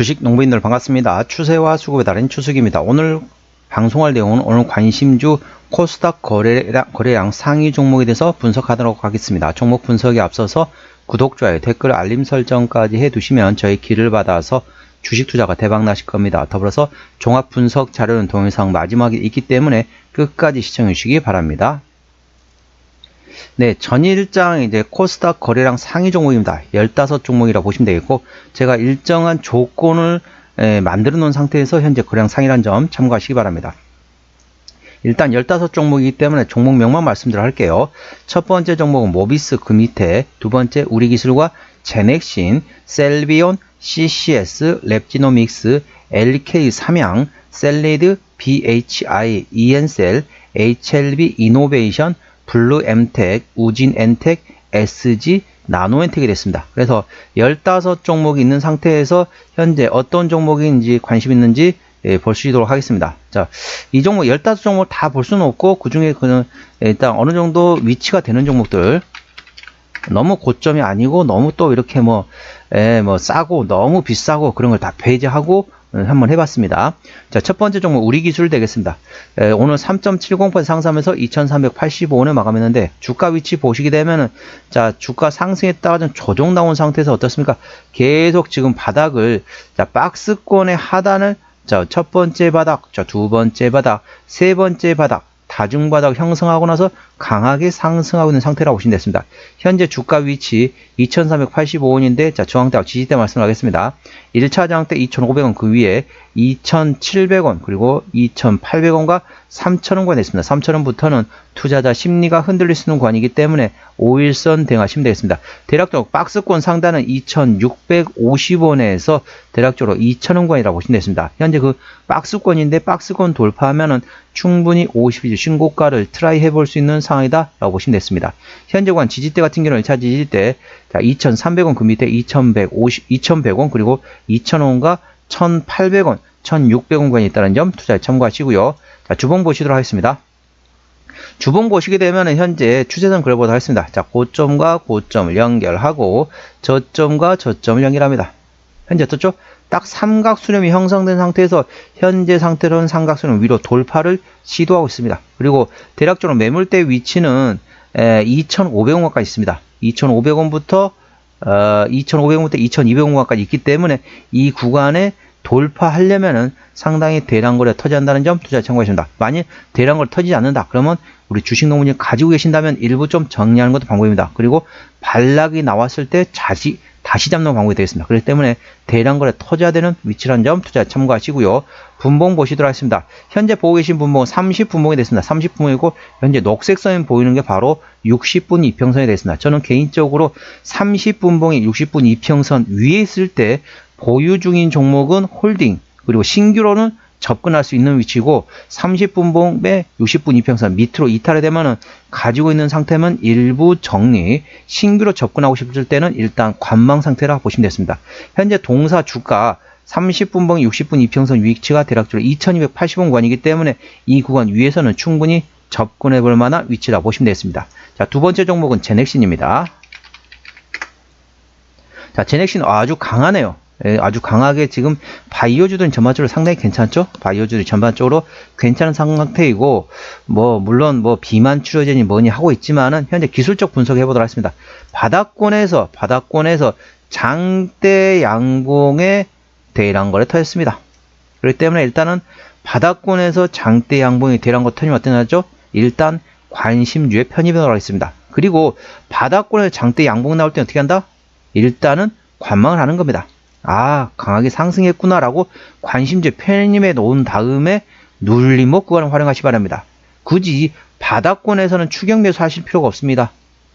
주식 농부인들 반갑습니다. 추세와 수급에 따른 추석입니다. 오늘 방송할 내용은 오늘 관심주 코스닥 거래량, 거래량 상위 종목에 대해서 분석하도록 하겠습니다. 종목 분석에 앞서서 구독, 좋아요, 댓글, 알림 설정까지 해두시면 저희 길을 받아서 주식 투자가 대박 나실 겁니다. 더불어서 종합 분석 자료는 동영상 마지막에 있기 때문에 끝까지 시청해 주시기 바랍니다. 네, 전일장 이제 코스닥 거래량 상위 종목입니다. 15종목이라 보시면 되겠고, 제가 일정한 조건을 에, 만들어 놓은 상태에서 현재 거래량 상위라는 점 참고하시기 바랍니다. 일단 15종목이기 때문에 종목명만 말씀드려 할게요. 첫 번째 종목은 모비스 그 밑에, 두 번째 우리기술과 제넥신, 셀비온, CCS, 랩지노믹스, LK 삼양, 셀리드, BHI, EN셀, HLB 이노베이션, 블루 엠텍, 우진 엔텍, SG, 나노 엔텍이 됐습니다. 그래서 15종목이 있는 상태에서 현재 어떤 종목인지 관심 있는지 예, 볼 수 있도록 하겠습니다. 자, 이 종목 15종목 다 볼 수는 없고 그 중에 그는 일단 어느 정도 위치가 되는 종목들 너무 고점이 아니고 너무 또 이렇게 뭐, 에, 뭐 싸고 너무 비싸고 그런 걸 다 배제하고 한번 해봤습니다. 자, 첫 번째 종목 우리 기술 되겠습니다. 에, 오늘 3.70% 상승하면서 2,385원에 마감했는데 주가 위치 보시게 되면은 자 주가 상승했다가 좀 조정 나온 상태에서 어떻습니까? 계속 지금 바닥을 자 박스권의 하단을 자 첫 번째 바닥, 자 두 번째 바닥, 세 번째 바닥 다중바닥 형성하고 나서 강하게 상승하고 있는 상태라고 보시면 됐습니다. 현재 주가 위치 2385원인데 자 저항대 지지대 말씀하겠습니다. 1차 저항대 2500원 그 위에 2700원 그리고 2800원과 3000원권이 있습니다. 3000원부터는 투자자 심리가 흔들릴 수 있는 구간이기 때문에 5일선 대응하시면 되겠습니다. 대략적으로 박스권 상단은 2650원에서 대략적으로 2000원권이라고 보시면 되겠습니다. 현재 그 박스권인데 박스권 돌파하면은 충분히 52주 신고가를 트라이 해볼 수 있는 상황이다 라고 보시면 됐습니다. 현재 관 지지대 같은 경우는 1차 지지대 자, 2,300원 그 밑에 2,150, 2,100원 그리고 2,000원과 1,800원, 1,600원권이 있다는 점 투자에 참고하시고요. 자, 주봉 보시도록 하겠습니다. 주봉 보시게 되면 현재 추세선 그려보도록 하겠습니다. 자, 고점과 고점을 연결하고 저점과 저점을 연결합니다. 현재 어떻죠? 딱 삼각수렴이 형성된 상태에서 현재 상태로는 삼각수렴 위로 돌파를 시도하고 있습니다. 그리고 대략적으로 매물대 위치는 2,500원까지 있습니다. 2,500원부터 어, 2,500원부터 2,200원까지 있기 때문에 이 구간에 돌파하려면은 상당히 대량거래 터지한다는 점 투자 참고하십니다. 만일 대량거래 터지지 않는다 그러면 우리 주식 농문님 가지고 계신다면 일부 좀 정리하는 것도 방법입니다. 그리고 반락이 나왔을 때 자시 다시 잡는 방법이 되겠습니다. 그렇기 때문에 대량 거래 터져야 되는 위치라는 점 투자 참고하시고요. 분봉 보시도록 하겠습니다. 현재 보고 계신 분봉은 30분봉이 됐습니다. 30분봉이고 현재 녹색선이 보이는 게 바로 60분 이평선이 됐습니다. 저는 개인적으로 30분봉이 60분 이평선 위에 있을 때 보유 중인 종목은 홀딩 그리고 신규로는 접근할 수 있는 위치고 30분봉에 60분 이평선 밑으로 이탈이 되면은 가지고 있는 상태면 일부 정리 신규로 접근하고 싶을 때는 일단 관망 상태라 보시면 됐습니다. 현재 동사 주가 30분 봉 60분 이평선 위치가 대략적으로 2280원 구간이기 때문에 이 구간 위에서는 충분히 접근해 볼 만한 위치라 보시면 되겠습니다. 자, 두 번째 종목은 제넥신입니다. 자, 제넥신 아주 강하네요. 예, 아주 강하게 지금 바이오주들은 전반적으로 상당히 괜찮죠? 바이오주들이 전반적으로 괜찮은 상태이고 뭐 물론 뭐 비만 치료제니 뭐니 하고 있지만은 현재 기술적 분석해 보도록 하겠습니다. 바닥권에서 바닥권에서 장대 양봉의 대량 거래 터졌습니다. 그렇기 때문에 일단은 바닥권에서 장대 양봉의 대량 거래 터지면 어떻게 나죠? 일단 관심주에 편입하도록 하겠습니다. 그리고 바닥권에서 장대 양봉 나올 때 어떻게 한다? 일단은 관망을 하는 겁니다. 아, 강하게 상승했구나라고 관심제 편입해 놓은 다음에 눌림목 구간을 활용하시 기 바랍니다. 굳이 바닥권에서는 추격 매수 하실 필요가 없습니다.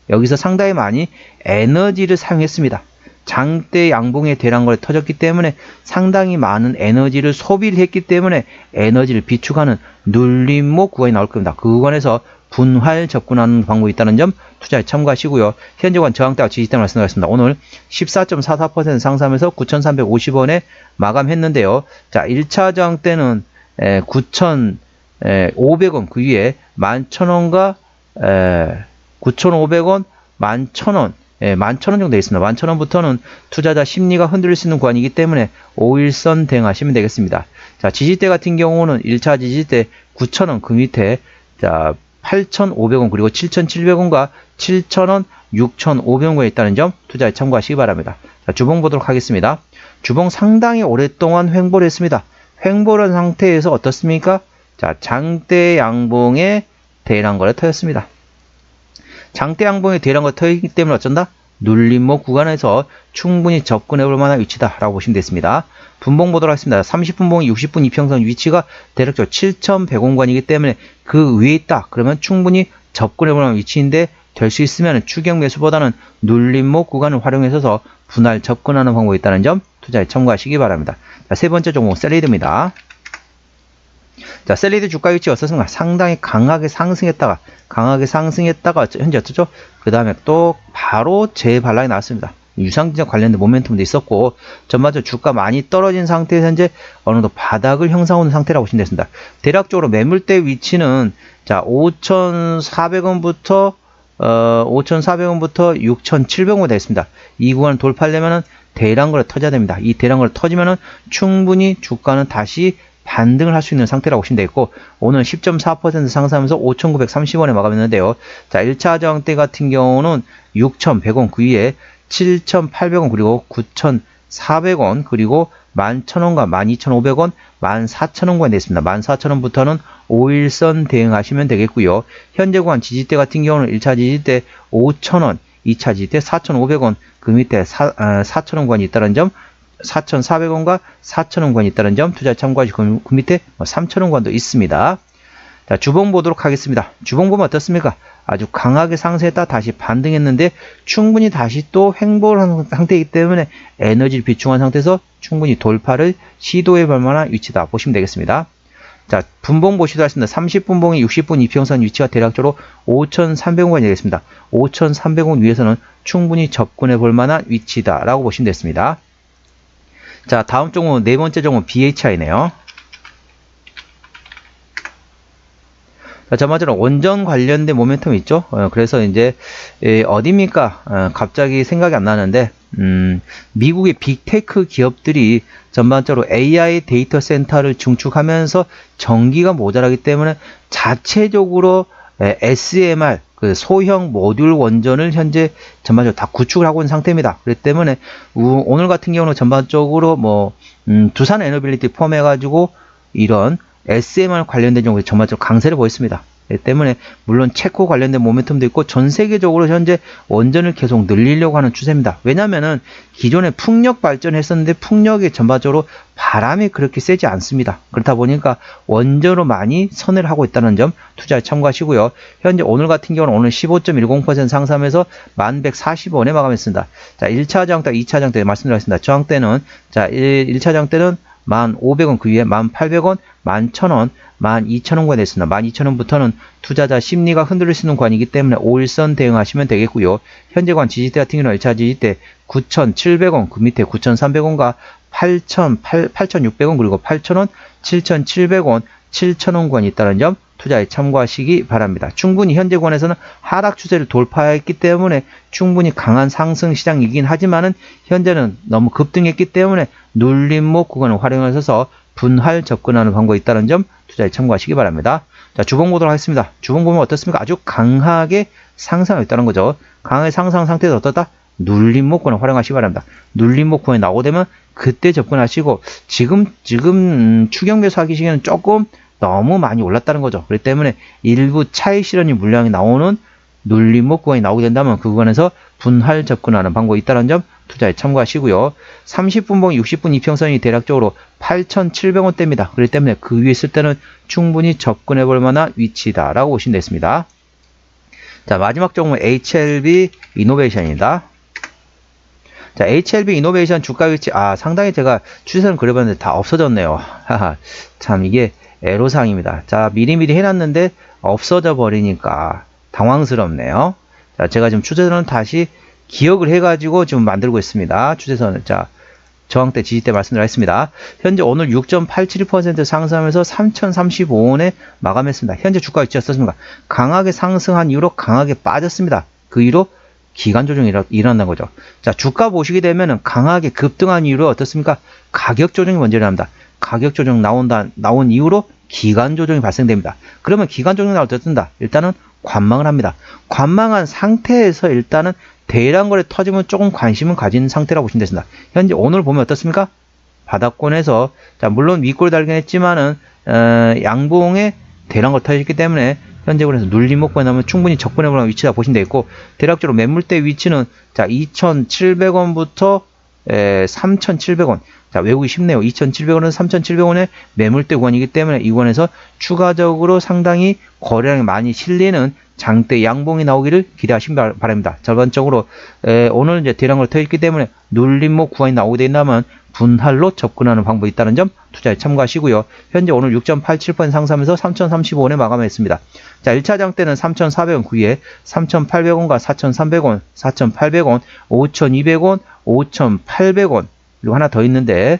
여기서 상당히 많이 에너지를 사용했습니다. 장대 양봉의 대량거래 터졌기 때문에 상당히 많은 에너지를 소비를 했기 때문에 에너지를 비축하는 눌림목 구간이 나올 겁니다. 그 구간에서 분할 접근하는 방법이 있다는 점 투자에 참고하시고요. 현재관 저항대와 지지대 말씀드렸습니다. 오늘 14.44% 상승하면서 9,350원에 마감했는데요. 자, 1차 저항대는 9,500원 그 위에 11,000원과 9,500원, 11,000원 예, 11,000원 정도 있습니다. 11,000원부터는 투자자 심리가 흔들릴 수 있는 구간이기 때문에 5일선 대응하시면 되겠습니다. 자, 지지대 같은 경우는 1차 지지대 9,000원 그 밑에 자, 8,500원 그리고 7,700원과 7,000원, 6,500원에 있다는 점 투자에 참고하시기 바랍니다. 자, 주봉 보도록 하겠습니다. 주봉 상당히 오랫동안 횡보를 했습니다. 횡보한 상태에서 어떻습니까? 자, 장대 양봉의 대량 거래 터였습니다. 장대 양봉의 대량 거래 터이기 때문에 어쩐다? 눌림목 구간에서 충분히 접근해 볼 만한 위치다 라고 보시면 되겠습니다. 분봉 보도록 하겠습니다. 30분봉이 60분 이평선 위치가 대략적으로 7,100원관이기 때문에 그 위에 있다. 그러면 충분히 접근해 볼 만한 위치인데 될 수 있으면 추격 매수보다는 눌림목 구간을 활용해서 분할 접근하는 방법이 있다는 점 투자에 참고하시기 바랍니다. 자, 세 번째 종목 셀리드입니다. 자, 셀리드 주가 위치 어떻습니까? 상당히 강하게 상승했다가 강하게 상승했다가 현재 어쩌죠? 그 다음에 또 바로 재반락이 나왔습니다. 유상증자 관련된 모멘텀도 있었고 전반적으로 주가 많이 떨어진 상태에서 현재 어느 정도 바닥을 형성하는 상태라고 보시면 되겠습니다. 대략적으로 매물대 위치는 자 5,400원부터 어, 5,400원부터 6,700원 되겠습니다. 이 구간을 돌파하려면은 대량 거래 터져야 됩니다. 이 대량 거래 터지면은 충분히 주가는 다시 반등을 할 수 있는 상태라고 보시면 되겠고 오늘 10.4% 상승하면서 5,930원에 마감했는데요. 자, 1차 저항대 같은 경우는 6,100원 그 위에 7,800원 그리고 9,400원 그리고 11,000원과 12,500원, 14,000원과 됐습니다. 14,000원부터는 5일선 대응하시면 되겠고요. 현재 구간 지지대 같은 경우는 1차 지지대 5,000원, 2차 지지대 4,500원, 그 밑에 4, 4,000원권이 있다는 점 4,400원과 4,000원권이 있다는 점 투자 참고하시고 그, 그 밑에 3,000원권도 뭐 있습니다. 자, 주봉 보도록 하겠습니다. 주봉 보면 어떻습니까? 아주 강하게 상승했다 다시 반등했는데 충분히 다시 또 횡보를 한 상태이기 때문에 에너지를 비충한 상태에서 충분히 돌파를 시도해 볼 만한 위치다 보시면 되겠습니다. 자, 분봉 보시도 하겠습니다. 30분봉이 60분 이평선 위치가 대략적으로 5,300원이 되겠습니다. 5,300원 위에서는 충분히 접근해 볼 만한 위치다라고 보시면 되겠습니다. 자, 다음 종목은 네 번째 종목은 BHI네요. 자, 전반적으로 원전 관련된 모멘텀 있죠. 어, 그래서 이제 에, 어디입니까? 어, 갑자기 생각이 안 나는데 음, 미국의 빅테크 기업들이 전반적으로 AI 데이터 센터를 중축하면서 전기가 모자라기 때문에 자체적으로 에, SMR 그 소형 모듈 원전을 현재 전반적으로 다 구축을 하고 있는 상태입니다. 그렇기 때문에 우, 오늘 같은 경우는 전반적으로 뭐 음, 두산 에너빌리티 포함해 가지고 이런 SMR 관련된 종목이 전반적으로 강세를 보였습니다. 예, 때문에 물론 체코 관련된 모멘텀도 있고 전 세계적으로 현재 원전을 계속 늘리려고 하는 추세입니다. 왜냐하면은 기존에 풍력 발전했었는데 풍력이 전반적으로 바람이 그렇게 세지 않습니다. 그렇다 보니까 원전으로 많이 선회를 하고 있다는 점 투자에 참고하시고요. 현재 오늘 같은 경우는 오늘 15.10% 상승하면서 1140원에 마감했습니다. 자, 1차 저항대, 2차 저항대 말씀드렸습니다. 저항대는 자, 1, 1차 저항대는 1,500원 그 위에 1,800원, 11,000원, 12,000원과 됐습니다. 12,000원부터는 투자자 심리가 흔들릴 수 있는 관이기 때문에 5일선 대응하시면 되겠고요. 현재관 지지대 같은 경우는 1차 지지대 9,700원, 그 밑에 9,300원과 8,000, 8,600원 그리고 8,000원, 7,700원, 7,000원권이 있다는 점 투자에 참고하시기 바랍니다. 충분히 현재권에서는 하락 추세를 돌파했기 때문에 충분히 강한 상승 시장이긴 하지만은 현재는 너무 급등했기 때문에 눌림목 구간을 활용하셔서 분할 접근하는 방법이 있다는 점 투자에 참고하시기 바랍니다. 자, 주봉 보도록 하겠습니다. 주봉 보면 어떻습니까? 아주 강하게 상승하고 있다는 거죠. 강하게 상승 상태에서 어떻다? 눌림목권을 활용하시기 바랍니다. 눌림목권에 나오게 되면 그때 접근하시고 지금 지금 음, 추경 매수하기 시기에는 조금 너무 많이 올랐다는 거죠. 그렇기 때문에 일부 차익 실현이 물량이 나오는 눌림목 구간이 나오게 된다면 그 구간에서 분할 접근하는 방법이 있다는 점 투자에 참고하시고요. 30분봉, 60분 이평선이 대략적으로 8,700원대입니다. 그렇기 때문에 그 위에 있을 때는 충분히 접근해 볼 만한 위치다라고 보시면 되겠습니다. 자, 마지막 종목 HLB 이노베이션입니다. 자, HLB 이노베이션 주가 위치, 아, 상당히 제가 추세선 그려봤는데 다 없어졌네요. 하하, 참, 이게 애로사항입니다. 자, 미리미리 해놨는데 없어져 버리니까 당황스럽네요. 자, 제가 지금 추세선을 다시 기억을 해가지고 지금 만들고 있습니다. 추세선을. 자, 저항대, 지지대 말씀드렸습니다. 현재 오늘 6.87% 상승하면서 3,035원에 마감했습니다. 현재 주가 위치 어떻습니까? 강하게 상승한 이후로 강하게 빠졌습니다. 그 이후로 기간 조정이 일어- 일어난다는 거죠. 자, 주가 보시게 되면은 강하게 급등한 이유로 어떻습니까? 가격 조정이 먼저 일어납니다. 가격 조정 나온다, 나온 이후로 기간 조정이 발생됩니다. 그러면 기간 조정이 나올 때 어떤다? 일단은 관망을 합니다. 관망한 상태에서 일단은 대량 거래 터지면 조금 관심을 가진 상태라고 보시면 되습니다. 현재 오늘 보면 어떻습니까? 바닥권에서 자 물론 윗골 달긴 했지만은 어, 양봉에 대량 거 터졌기 때문에 현재 그래서 눌림목권에 나면 충분히 접근해 보는 위치다 보시면 되겠고 대략적으로 매물대 위치는 자 2,700원부터 3,700원 자 외우기 쉽네요 2,700원은 3,700원의 매물대 구간이기 때문에 이 구간에서 추가적으로 상당히 거래량이 많이 실리는 장대 양봉이 나오기를 기대하시기 바- 바랍니다. 전반적으로 에, 오늘 이제 대량을 터졌기 때문에 눌림목 구간이 나오게 된다면 분할로 접근하는 방법이 있다는 점 투자에 참고하시고요. 현재 오늘 6.87% 상승하면서 3,035원에 마감했습니다. 자, 1차 장대는 3,400원 구에 3,800원과 4,300원, 4,800원, 5,200원, 5,800원 그리고 하나 더 있는데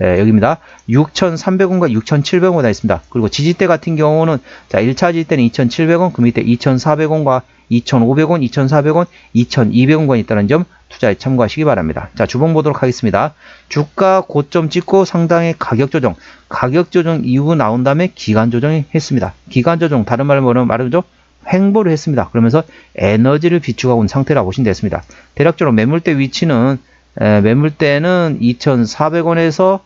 예, 여기입니다. 6,300원과 6,700원 다 있습니다. 그리고 지지대 같은 경우는 자 1차 지지대는 2,700원, 그 밑에 2,400원과 2,500원, 2,400원, 2,200원권이 있다는 점 투자에 참고하시기 바랍니다. 자 주봉 보도록 하겠습니다. 주가 고점 찍고 상당히 가격 조정, 가격 조정 이후 나온 다음에 기간 조정이 했습니다. 기간 조정 다른 말로 뭐는 말하죠? 횡보를 했습니다. 그러면서 에너지를 비축하고 있는 상태라고 보시면 되겠습니다. 대략적으로 매물대 위치는 에, 매물대는 2,400원에서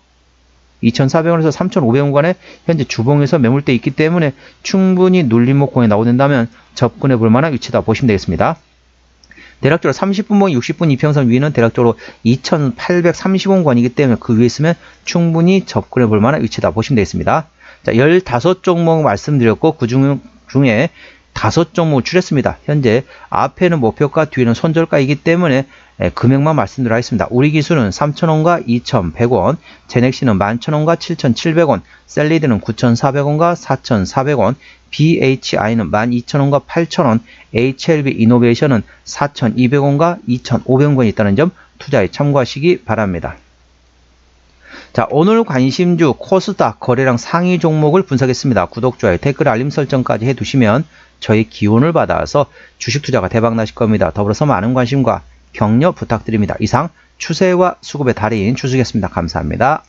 2,400원에서 3,500원간에 현재 주봉에서 매물대 있기 때문에 충분히 눌림목공에 나오된다면 접근해 볼 만한 위치다 보시면 되겠습니다. 대략적으로 30분봉, 60분 이평선 위는 대략적으로 2,830원권이기 때문에 그 위에 있으면 충분히 접근해 볼 만한 위치다 보시면 되겠습니다. 자, 15종목 말씀드렸고 그 중, 중에 다섯 종목 줄였습니다. 현재 앞에는 목표가 뒤에는 손절가이기 때문에 예, 금액만 말씀드리겠습니다. 우리 기술은 3,000원과 2,100원, 제넥시는 11,000원과 7,700원, 셀리드는 9,400원과 4,400원, BHI는 12,000원과 8,000원, HLB 이노베이션은 4,200원과 2,500원이 있다는 점 투자에 참고하시기 바랍니다. 자, 오늘 관심주 코스닥 거래량 상위 종목을 분석했습니다. 구독, 좋아요, 댓글, 알림 설정까지 해두시면 저희 기운을 받아서 주식 투자가 대박 나실 겁니다. 더불어서 많은 관심과 격려 부탁드립니다. 이상 추세와 수급의 달인 추수겠습니다. 감사합니다.